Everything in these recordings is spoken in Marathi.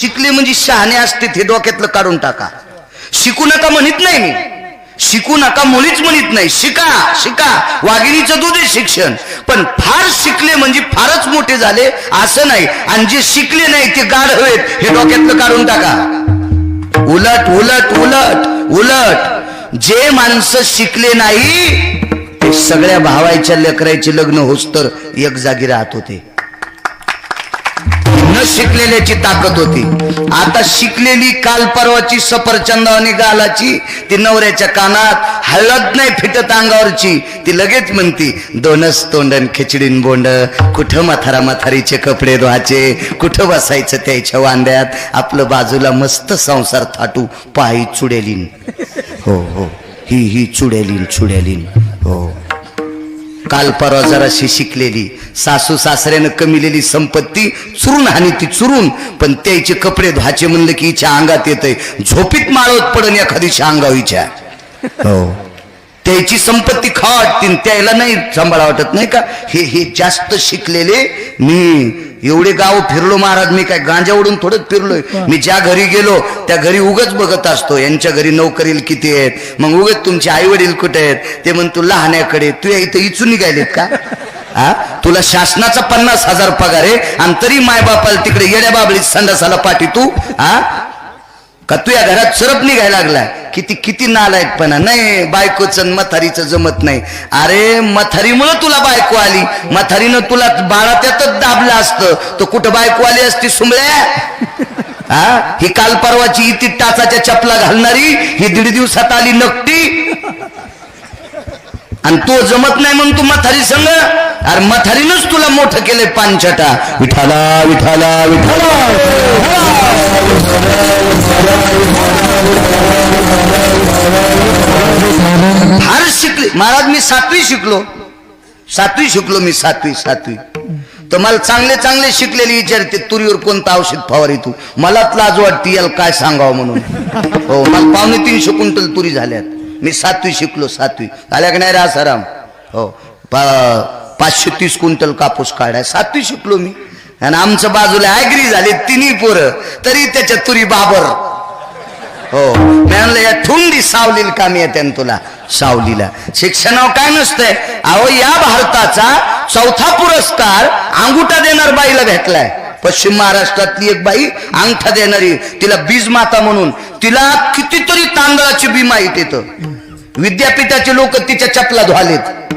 शिकले म्हणजे शहाणे असते हे डोक्यातलं काढून टाका. शिकू नका म्हणत नाही मी. शिकू नका मुलीच म्हणत नाही. शिका शिका. वाघिणीचं दूध आहे शिक्षण. पण फार शिकले म्हणजे फारच मोठे झाले असं नाही. आणि जे शिकले नाही ते गाढ हवेत हे डोक्यातलं काढून टाका. उलट उलट उलट उलट. जे माणसं शिकले नाही ते सगळ्या भावायच्या लेकरायचे लग्न होस तर एक जागी राहत होते. न शिकलेल्याची ताकद होती. आता शिकलेली काल परवाची सफरचंदावणी गालाची ती नवऱ्याच्या कानात हळद नाही फिटत अंगावरची ती लगेच म्हणती दोनच तोंडन खिचडीन बोंड कुठं मथारा मथारीचे कपडे धुवाचे कुठं बसायचं त्याच्या वांद्यात आपलं बाजूला मस्त संसार थाटू पायी चुडेलीन. हो हो ही ही चुडेलीन चुडेलीन. हो. काल परवा जराशी शिकलेली. सासू सासऱ्यानं कमिलेली संपत्ती चुरून हानी ती चुरून पण त्याचे कपडे धुवाचे म्हणलं की हिच्या अंगात येतंय. झोपीत माळवत पडन एखादीच्या अंगावीच्या हो. त्याची संपत्ती खाट त्याला नाही सांभाळा वाटत नाही का? हे हे जास्त शिकलेले मी एवढे गाव फिरलो महाराज मी काय गांजा उडून थोडंच फिरलोय. मी ज्या घरी गेलो त्या घरी उगच बघत असतो. यांच्या घरी नोकरील किती आहेत? मग उगच तुमचे आई वडील कुठे आहेत? ते म्हण तू लहाण्याकडे तू इथं इचून निघालेत का? हा? तुला शासनाचा पन्नास हजार पगार आहे आणि तरी मायबापाला तिकडे येड्या बाबळीत संडासाला पाठी तू हा? का तू या घरात सरप निघायला लागलाय? किती किती नालायकपणा? नाही बायकोचं मथारीचं जमत नाही. अरे मथारीमुळं तुला बायको आली. मथारीनं तुला बाळा त्यातच दाबलं असतं. तो कुठं बायको आली असती सुमळ्या हा ही काल परवाची इती टाचाच्या चपला घालणारी ही दीड दिवसात आली नकटी. आणि तो जमत नाही म्हणून तू मथारी संग? अरे मथारीनच तुला मोठं केलंय पानछटा. विठाला विठाला विठाला. महाराज मी सातवी शिकलो. सातवी शिकलो मी सातवी सातवी. तर मला चांगले चांगले शिकलेले विचारते तुरीवर कोणतं औषध फवारी तू? मलाच लाज वाटते याला काय सांगावं म्हणून? हो मला पावणे तीनशे क्विंटल तुरी झाल्यात. मी सातवी शिकलो सातवी. झाल्या का नाही रे आसाराम? हो. पा- पाचशे तीस क्विंटल कापूस काढाय. सातवी शिकलो मी. आणि आमच्या बाजूला ऍग्री झाले तिन्ही पोरं. तरी त्याच्या तुरी बाबर. हो. मी म्हणलं या थुंडी सावलील कामी येते तुला सावलीला. शिक्षणावर काय नसतंय? अहो या भारताचा चौथा पुरस्कार अंगुठा देणार बाईला भेटलाय. पश्चिम महाराष्ट्रातली एक बाई अंगठा देणारी तिला बीज माता म्हणून. तिला कितीतरी तांदळाची बी माहीत येतं विद्यापीठाचे लोक तिच्या चपला धुवालेत.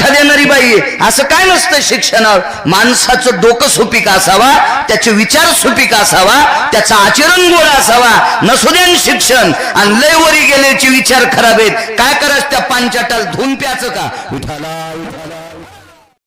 ती देणारी बाई असं काय नसतं शिक्षणावर? माणसाचं डोकं सुपीक असावा त्याचे विचार सुपीक असावा त्याचा आचरण गोड असावा. नसुद्यान शिक्षण. आणि लय वरी गेल्याचे विचार खराब आहेत. काय करायचं त्या पांचाटाल धुवून प्याचं का? उठाला उठाला.